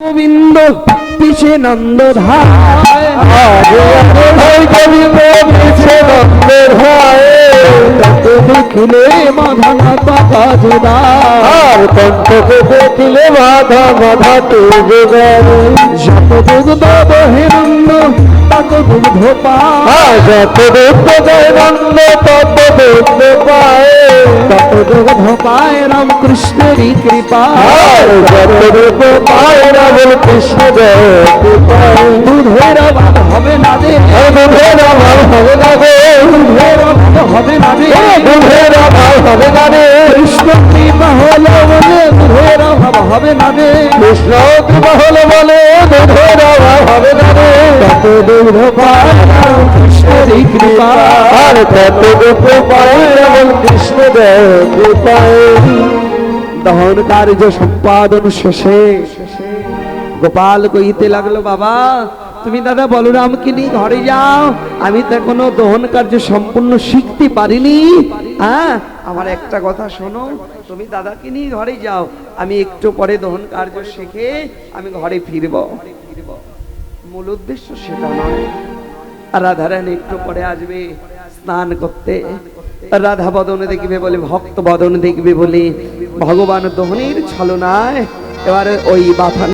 গোবিন্দ পিছে নন্দ ধায় পাকা কণ্ঠকে দেখিলে গেলে যত দুগ্ধ বহে নন্দ তত দুগ্ধ পায় যত দুঃখ পায়। পায় রাম কৃষ্ণেরই কৃপা। পায় রাবণ কৃষ্ণ দুধের ভাত হবে না রে দুধের আমার হবে না দুধের ভাত হবে না রে দুধের আমার হবে না রে কৃষ্ণ কৃপা হলো বলে দুধের হবে না রে কৃষ্ণ কৃপা হলে বলে দুধের হবে না রে তত দুগ্ধ পায় রাম কৃষ্ণেরই কৃপা আর দুঃখ পায় রাবণ কৃষ্ণ দহন কার্য সম্পাদন শেষে গোপাল কইতে লাগল বাবা, তুমি দাদা বলরামকে নিয়ে ঘরে যাও আমি তো এখনও দহন কার্য সম্পূর্ণ শিখতে পারিনি। হ্যাঁ আমার একটা কথা শোনো, তুমি দাদাকে নিয়ে ঘরে যাও? আমি একটু পরে দহন কার্য শিখে আমি ঘরে ফিরব। মূল উদ্দেশ্য সেটা নয়। রাধারানী একটু পরে আসবে, স্নান করতে। রাধা বদন দেখবে বলে ভক্ত বদন দেখবে বলে ভগবান দহনের ছলনায় এবার ওই বাথা